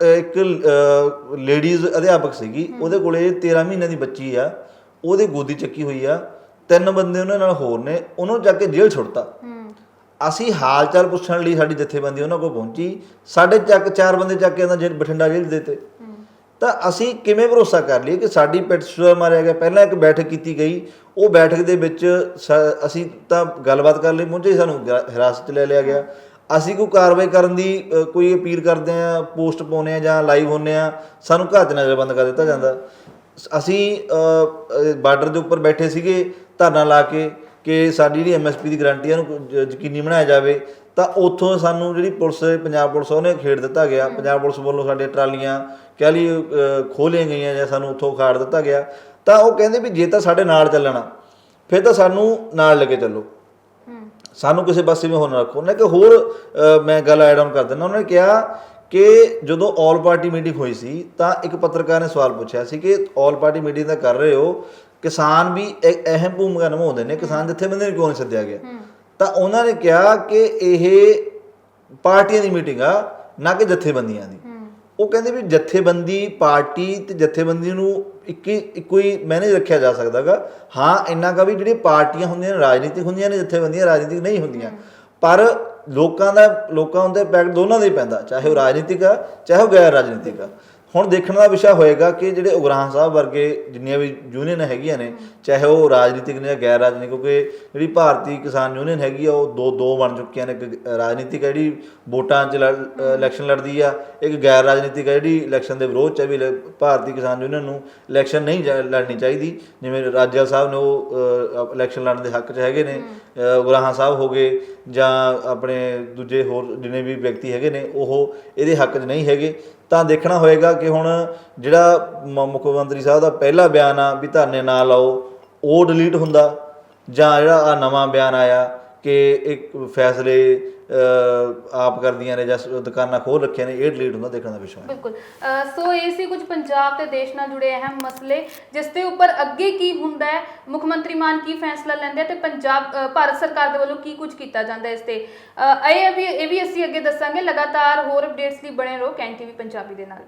ਇੱਕ ਲੇਡੀਜ਼ ਅਧਿਆਪਕ ਸੀਗੀ। ਉਹਦੇ ਕੋਲੇ 13 ਮਹੀਨਿਆਂ ਦੀ ਬੱਚੀ ਆ। ਉਹਦੇ ਗੋਦੀ ਚੱਕੀ ਹੋਈ ਆ। ਤਿੰਨ ਬੰਦੇ ਉਹਨਾਂ ਨਾਲ ਹੋਰ ਨੇ। ਉਹਨਾਂ ਨੂੰ ਜਾ ਕੇ ਜੇਲ੍ਹ ਛੁੱਟਤਾ। ਅਸੀਂ ਹਾਲ ਚਾਲ ਪੁੱਛਣ ਲਈ ਸਾਡੀ ਜਥੇਬੰਦੀ ਉਹਨਾਂ ਕੋਲ ਪਹੁੰਚੀ। ਸਾਡੇ ਚੱਕ ਚਾਰ ਬੰਦੇ ਚੱਕ ਕੇ ਉਹਨਾਂ ਜੇਲ੍ਹ ਬਠਿੰਡਾ ਜੇਲ੍ਹ ਦੇ ਤਾਂ ਅਸੀਂ ਕਿਵੇਂ ਭਰੋਸਾ ਕਰ ਲਈਏ ਕਿ ਸਾਡੀ ਪੈਟਸੂਆ ਮਾਰਿਆ ਗਿਆ? ਪਹਿਲਾਂ ਇੱਕ ਬੈਠਕ ਕੀਤੀ ਗਈ। ਉਹ ਬੈਠਕ ਦੇ ਵਿੱਚ ਸ- ਅਸੀਂ ਤਾਂ ਗੱਲਬਾਤ ਕਰਨ ਲਈ। ਪਹੁੰਚੇ ਸਾਨੂੰ ਹਿਰਾਸਤ 'ਚ ਲੈ ਲਿਆ ਗਿਆ। ਅਸੀਂ ਕੋਈ ਕਾਰਵਾਈ ਕਰਨ ਦੀ ਕੋਈ ਅਪੀਲ ਕਰਦੇ ਆ ਪੋਸਟ ਪਾਉਨੇ ਆ ਜਾਂ ਲਾਈਵ ਹੁੰਨੇ ਆ ਸਾਨੂੰ ਘਰ 'ਚ ਨਜ਼ਰਬੰਦ ਕਰ ਦਿੱਤਾ ਜਾਂਦਾ। ਅਸੀਂ ਬਾਰਡਰ ਦੇ ਉੱਪਰ ਬੈਠੇ ਸੀਗੇ। ਧਰਨਾ ਲਾ ਕੇ ਕਿ ਸਾਡੀ ਜਿਹੜੀ ਐਮਐਸਪੀ ਦੀ ਗਾਰੰਟੀ ਆ ਨੂੰ ਯਕੀਨੀ ਬਣਾਇਆ ਜਾਵੇ। ਤਾਂ ਉੱਥੋਂ ਸਾਨੂੰ ਜਿਹੜੀ ਪੁਲਿਸ ਪੰਜਾਬ ਪੁਲਿਸ ਉਹਨੇ ਖੇਡ ਦਿੱਤਾ ਗਿਆ। ਪੰਜਾਬ ਪੁਲਿਸ ਵੱਲੋਂ ਸਾਡੀਆਂ ਟਰਾਲੀਆਂ ਕਹਿ ਲਈ ਖੋਲੀਆਂ ਗਈਆਂ ਜਾਂ ਸਾਨੂੰ ਉੱਥੋਂ ਖਾੜ ਦਿੱਤਾ ਗਿਆ। ਤਾਂ ਉਹ ਕਹਿੰਦੇ ਵੀ ਜੇ ਤਾਂ ਸਾਡੇ ਨਾਲ ਚੱਲਣਾ ਫਿਰ ਤਾਂ ਸਾਨੂੰ ਨਾਲ ਲੈ ਕੇ ਚੱਲੋ। ਸਾਨੂੰ ਕਿਸੇ ਪਾਸੇ ਵੀ ਨਾ ਰੱਖੋ। ਉਹਨੇ ਕਿ ਹੋਰ ਮੈਂ ਗੱਲ ਐਡ ਆਨ ਕਰ ਦਿੰਦਾ। ਉਹਨਾਂ ਨੇ ਕਿਹਾ ਕਿ ਜਦੋਂ ਆਲ ਪਾਰਟੀ ਮੀਟਿੰਗ ਹੋਈ ਸੀ ਤਾਂ ਇੱਕ ਪੱਤਰਕਾਰ ਨੇ ਸਵਾਲ ਪੁੱਛਿਆ ਸੀ ਕਿ ਆਲ ਪਾਰਟੀ ਮੀਟਿੰਗ ਤਾਂ ਕਰ ਰਹੇ ਹੋ ਕਿਸਾਨ ਵੀ ਇੱਕ ਅਹਿਮ ਭੂਮਿਕਾ ਨਿਭਾਉਂਦੇ ਨੇ। ਕਿਸਾਨ ਜਥੇਬੰਦੀ ਨੂੰ ਕਿਉਂ ਨਹੀਂ ਸੱਦਿਆ ਗਿਆ? ਤਾਂ ਉਹਨਾਂ ਨੇ ਕਿਹਾ ਕਿ ਇਹ ਪਾਰਟੀਆਂ ਦੀ ਮੀਟਿੰਗ ਆ ਨਾ ਕਿ ਜਥੇਬੰਦੀਆਂ ਦੀ। ਉਹ ਕਹਿੰਦੇ ਵੀ ਜਥੇਬੰਦੀ ਪਾਰਟੀ ਤੇ ਜਥੇਬੰਦੀ ਨੂੰ ਇੱਕ ਹੀ ਇੱਕੋ ਹੀ ਮੈਨੇਜ ਰੱਖਿਆ ਜਾ ਸਕਦਾਗਾ। ਹਾਂ ਇੰਨਾ ਕਾ ਵੀ ਜਿਹੜੀ ਪਾਰਟੀਆਂ ਹੁੰਦੀਆਂ ਨੇ ਰਾਜਨੀਤਿਕ ਹੁੰਦੀਆਂ ਨੇ ਜਥੇਬੰਦੀਆਂ ਰਾਜਨੀਤਿਕ ਨਹੀਂ ਹੁੰਦੀਆਂ। ਪਰ ਲੋਕਾਂ ਦਾ ਲੋਕਾਂ ਉੱਤੇ ਇੰਪੈਕਟ ਦੋਨਾਂ ਦਾ ਪੈਂਦਾ ਚਾਹੇ ਉਹ ਰਾਜਨੀਤਿਕ ਆ ਚਾਹੇ ਉਹ ਗੈਰ ਰਾਜਨੀਤਿਕ ਆ। ਹੁਣ ਦੇਖਣ ਦਾ ਵਿਸ਼ਾ ਹੋਏਗਾ ਕਿ ਜਿਹੜੇ ਉਗਰਾਹਾਂ ਸਾਹਿਬ ਵਰਗੇ ਜਿੰਨੀਆਂ ਵੀ ਯੂਨੀਅਨ ਹੈਗੀਆਂ ਨੇ ਚਾਹੇ ਉਹ ਰਾਜਨੀਤਿਕ ਨੇ ਜਾਂ ਗੈਰ ਰਾਜਨੀਤਿਕ ਕਿਉਂਕਿ ਜਿਹੜੀ ਭਾਰਤੀ ਕਿਸਾਨ ਯੂਨੀਅਨ ਹੈਗੀ ਆ ਉਹ ਦੋ ਦੋ ਬਣ ਚੁੱਕੀਆਂ ਨੇ। ਇੱਕ ਰਾਜਨੀਤਿਕ ਹੈ ਜਿਹੜੀ ਵੋਟਾਂ 'ਚ ਲੜ- ਇਲੈਕਸ਼ਨ ਲੜਦੀ ਆ ਇੱਕ ਗੈਰ ਰਾਜਨੀਤਿਕ ਹੈ ਜਿਹੜੀ ਇਲੈਕਸ਼ਨ ਦੇ ਵਿਰੋਧ 'ਚ ਵੀ ਲ- ਭਾਰਤੀ ਕਿਸਾਨ ਯੂਨੀਅਨ ਨੂੰ ਇਲੈਕਸ਼ਨ ਨਹੀਂ ਜਾ- ਲੜਨੀ ਚਾਹੀਦੀ। ਜਿਵੇਂ ਰਾਜਾ ਸਾਹਿਬ ਨੇ ਉਹ ਇਲੈਕਸ਼ਨ ਲੜਨ ਦੇ ਹੱਕ 'ਚ ਹੈਗੇ ਨੇ ਅ, ਉਗਰਾਹਾਂ ਸਾਹਿਬ ਹੋ ਗਏ ਜਾਂ ਆਪਣੇ ਦੂਜੇ ਹੋਰ ਜਿੰਨੇ ਵੀ ਵਿਅਕਤੀ ਹੈਗੇ ਨੇ ਉਹ ਇਹਦੇ ਹੱਕ 'ਚ ਨਹੀਂ ਹੈਗੇ। ਤਾਂ ਦੇਖਣਾ ਹੋਏਗਾ ਕਿ ਹੁਣ ਜਿਹੜਾ ਮ- ਮੁੱਖ ਮੰਤਰੀ ਸਾਹਿਬ ਦਾ ਪਹਿਲਾ ਬਿਆਨ ਆ ਵੀ ਧਰਨੇ ਨਾ ਲਾਓ, ਉਹ ਡਿਲੀਟ ਹੁੰਦਾ ਜਾਂ ਜਿਹੜਾ ਆ ਨਵਾਂ ਬਿਆਨ ਆਇਆ ਕਿ ਇੱਕ ਫੈਸਲੇ ਆਪ ਕਰਦੀਆਂ ਨੇ ਜਾਂ ਦੁਕਾਨਾਂ ਖੋਲ ਰੱਖੀਆਂ ਨੇ, ਇਹ ਡਿਲੀਟ ਹੁੰਦਾ ਦੇਖਣ ਦਾ ਵਿਸ਼ਾ ਹੈ। ਬਿਲਕੁਲ। ਸੋ ਇਹ ਸੀ ਕੁਝ ਪੰਜਾਬ ਤੇ ਦੇਸ਼ ਨਾਲ ਜੁੜੇ ਅਹਿਮ ਮਸਲੇ, ਜਿਸ ਦੇ ਉੱਪਰ ਅੱਗੇ ਕੀ ਹੁੰਦਾ ਹੈ, ਮੁੱਖ ਮੰਤਰੀ ਮਾਨ ਕੀ ਫੈਸਲਾ ਲੈਂਦੇ ਤੇ ਪੰਜਾਬ ਭਾਰਤ ਸਰਕਾਰ ਦੇ ਵੱਲੋਂ ਕੀ ਕੁਝ ਕੀਤਾ ਜਾਂਦਾ ਇਸ ਤੇ। ਇਹ ਵੀ ਇਹ ਵੀ ਅਸੀਂ ਅੱਗੇ ਦੱਸਾਂਗੇ, ਲਗਾਤਾਰ ਹੋਰ ਅਪਡੇਟਸ ਲਈ ਬਣੇ ਰਹੋ, ਕੈਨ ਟੀਵੀ ਪੰਜਾਬੀ ਦੇ ਨਾਲ।